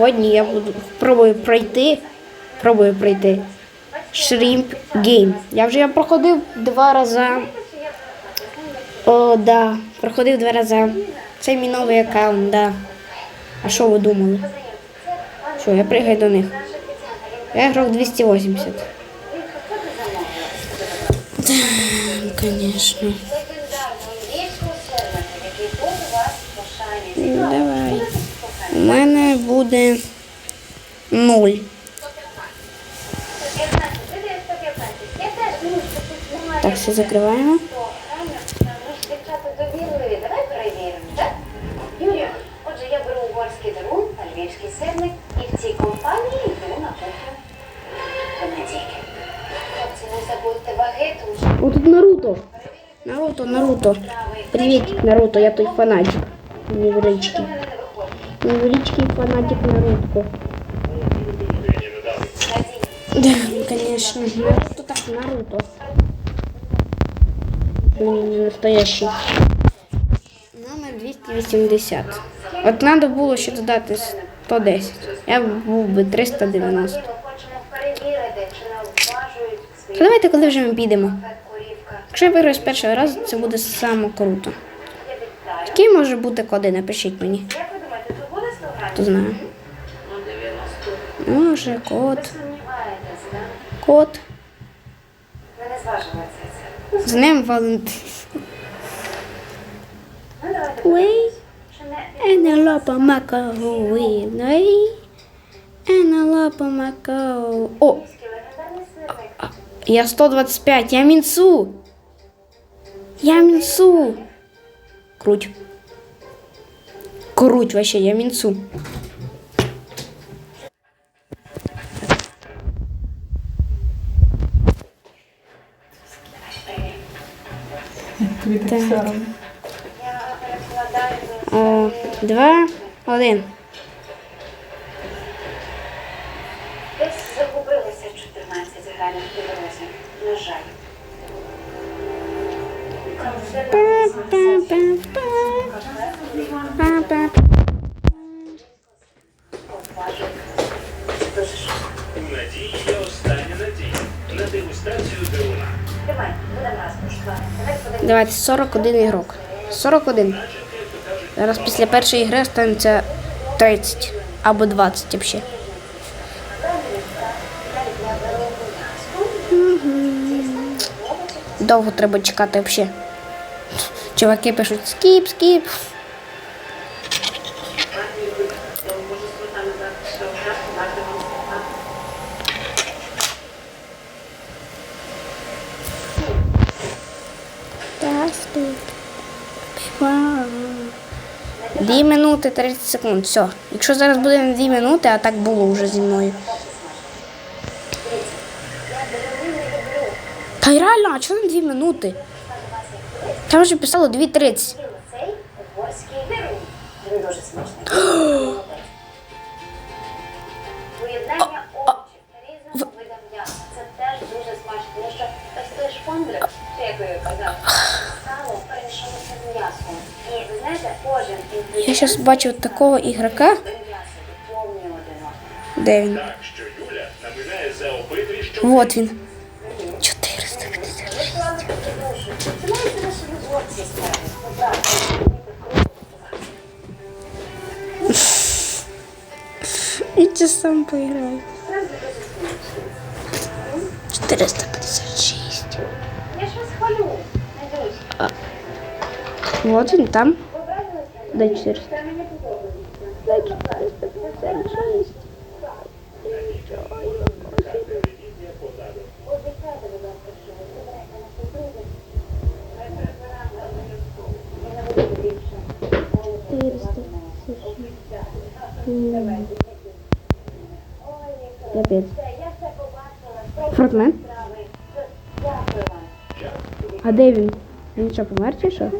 Сьогодні я буду пробую пройти. Пробую пройти. Shrimp Game. Я вже я проходив два рази. О, да. Проходив два рази. Це мій новий аккаунт, да. А що ви думали? Що, я пригаю до них. Я ігрок 280. Да, конечно. легендарного індійського сервера, який був у вас в пошані. Давай. У мене буде нуль. 115, видає 115. Я теж ну, що тут немає. Так, все закриваємо. Львівський сирник і в цій компанії йду на кухню. Понедільки. Хлопці, не забудьте ваги, тому що О, тут Наруто. Наруто, Наруто. Привіт, Наруто, я той фанатик. Невеличкий. до мене не виходить. Невеличкий фанатик Наруто. Надій, Да, конечно. Наруто так Наруто. Не настоящий. Номер 280. От треба було ще додати 110. Я був би 390. ми хочемо перевірити, чи не обважують свої То давайте, коли вже ми підемо. Якщо я виграю з першого разу, це буде саме круто. Який може бути коди? Напишіть мені. Як ви думаєте, тут буде 100 грамів? Хто знає. Ну, 90. Може, Ви код. сумніваєтесь, так? Код. Ви не зважили це. З ним Валентин. Уей. Енелопа Макауи. Енелопа Макау. О, я 125. Я Мінсу. Я Мінсу. Круть. Круть вообще, я. Тобі так. Я перекладаю за О, два, один. Десь загубилися 14 грамів по дорозі. На жаль. Па-па-па. У Надії є остання надія на. Давайте 41 ігрок. 41. Зараз після першої гри останеться 30 або 20 взагалі. Довго треба чекати взагалі. Чуваки пишуть скіп, скіп. Спить. Дві минути 30 секунд. Все. Якщо зараз буде на 2 минути, а так було вже зі мною. Та й реально, а чого на 2 минути? Там вже писало 2.30. зараз бачу такого ігрока. Де він? Вот він. 450. Це мається на собі горці ставити. Побрати. І це сам поіграю. 456. Я ж вас хвалю. Вот він там. Дай 400. Це мені подобається. Дай 456. Обіцяйте, будь ласка, що ви збираєте на сюрпризи. Ми перебираємо і не буде більше. 456. Капець. Все, я все побачила. Фрагмент? Справи. Дякую вам. А де він? Він що, помер чи що?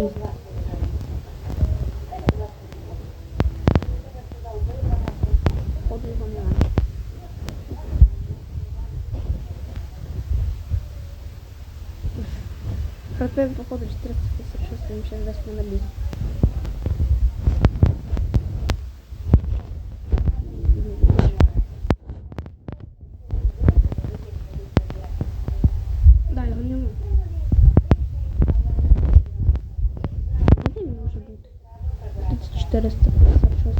Який? Ходу походу, 14 тисяч, щось там ще десь мене лізь. 456.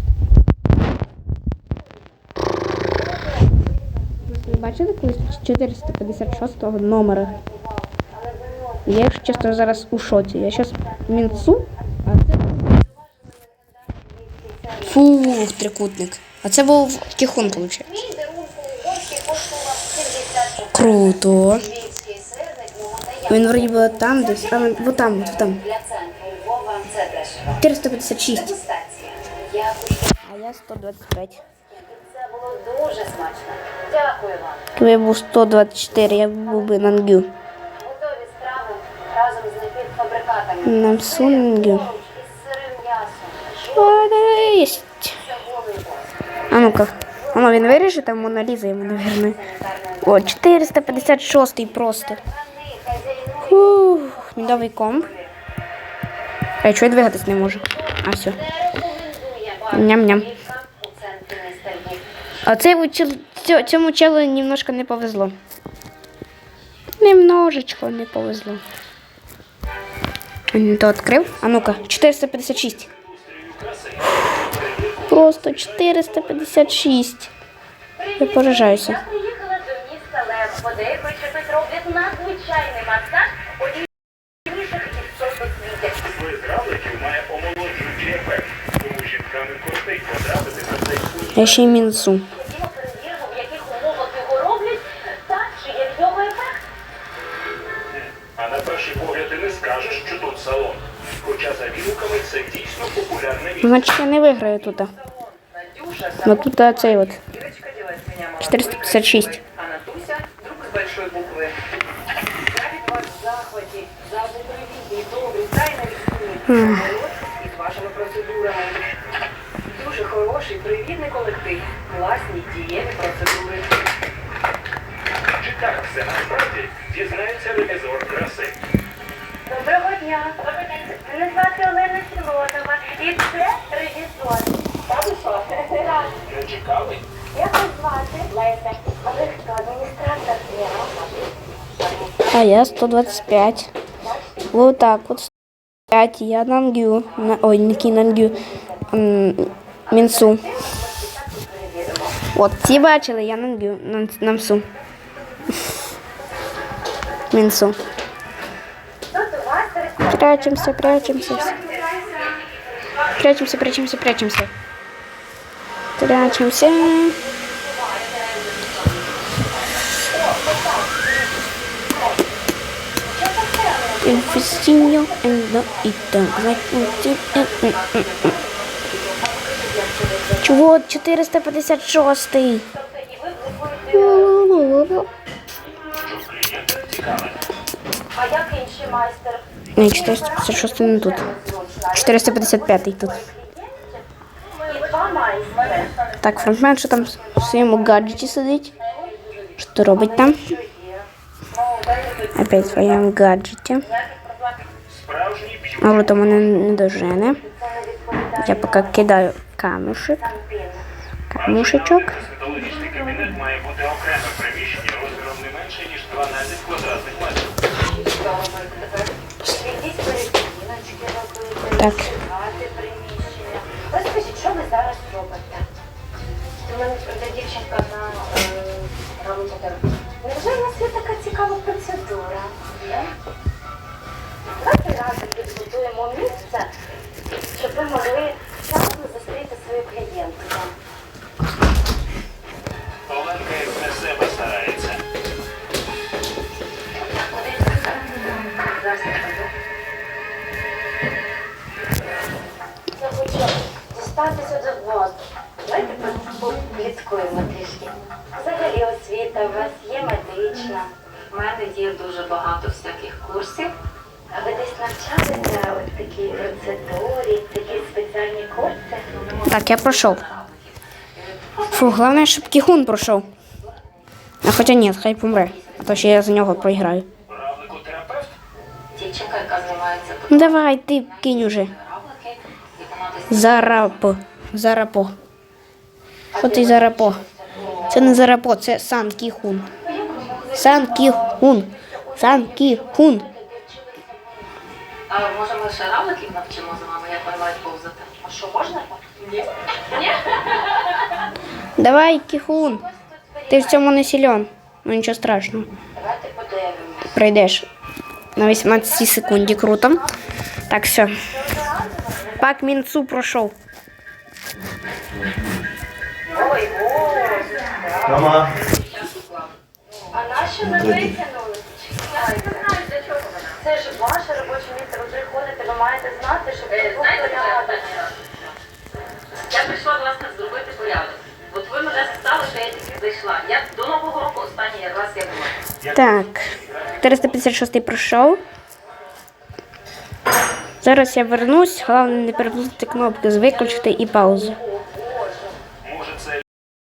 Ви бачили колись 456 номера? Я, якщо чесно, зараз у шоці. Я зараз мінцу, а це. Фух, трикутник. А це був кіхун, виходить. Мій дарунку угорський коштував 70 Круто. Він вроді би там десь, а вот там, вот там. для центру Львова це дешево. 456. А я 125. Це було дуже смачно. Дякую вам. Тобі був 124, я був би нангю. Готові страви разом з напівфабрикатами. Із сирим м'ясом. Це голий. А ну-ка. Воно він виріже там Мона Ліза йому, наверное. О, 456 просто. Фух, медовий комп. А я чого я двигатись не можу? А все. Ням-ням. А цей цьому челу немножко не повезло. Немножечко не повезло. Він то відкрив. А ну-ка, 456. Просто 456. Я поражаюся. Я приїхала до міста Лев. Що тут роблять надзвичайний масаж Я ще й мінсу. Ходімо перевіримо, в яких умовах його роблять, та чи є в нього ефект. А на перший погляд ти не скажеш, що тут салон. Хоча за відгуками це дійсно популярне місце. Значить, я не виграю тут. Надюша, Ну тут а, цей от. Ирочка делает меня молодой, 456. красивой, друг. Я від вас в захваті, добрі, із вашими процедурами. Дуже хороший, привітний колектив, класні, дієві процедури. Чи так все насправді дізнається ревізор краси? Доброго дня. Доброго дня. Мене звати Олена Філонова. І це ревізор. Так, що? Так. Не чекали? Як вас звати? Леся. А ви хто? Адміністратор? А я 125. Вот так вот. 5. Я нангю. На... Ой, не кі нангю. М, Мінсу. От, ці бачили, я нангю. Нам- Намсу. Мінсу. Тут у вас ресторан. Прячемся, прячемся. Прячемся, прячемся, прячемся. Прячемся. Инфестиньо, Чего? 456 А як інший майстер? Не, 456 не тут. 455 тут. Так, фронтмен, що там в своєму гаджеті сидить? Що робить там? Опять в своєму гаджеті. Справжній б'ют. А вот у мене не дожене. Я поки кидаю камушек. Камушечок. Розміром не менше, ніж 12 квадратних метрів. Так. Розкажіть, що ви зараз робите? До мене у вас є така цікава процедура? Щоб ви могли вчасно зустріти свою клієнтку. Оленка як на себе старається. Зараз я. Хочу дістатися до вас. Давайте послідкуємо трішки. Взагалі освіта у вас є медична. У мене є дуже багато всяких курсів. От? Так, я пройшов. Фу, головне, щоб кіхун пройшов. А хоча ні, хай помре. А то ще я за нього проіграю. Ну давай, ти кинь уже. Зарапо. Зарапо. Що ти зарапо? Це не зарапо, це Сан Кіхун. Сан Кіхун. Сан Кіхун. А може ми ще равликів навчимо з вами, як вони мають повзати? А що можна? Ні. Давай, Кіхун. Ти в цьому не силен. Ну нічого страшного. Давайте подивимось. Пройдеш на 18 секунді. Круто. Так, все. Пак Мінцу пройшов. Ой, боже. Мама. А нащо ви витягнули? Це ж ваше робоче місце, ви приходите, ви маєте знати, що Е, продукти Знаєте, рядом. я прийшла власне зробити порядок. От ви мене спитали, що я тільки зайшла. Я до Нового року останній раз я була. Так. 456 пройшов. Зараз я вернусь. Головне не переплутати кнопки з виключити і паузу.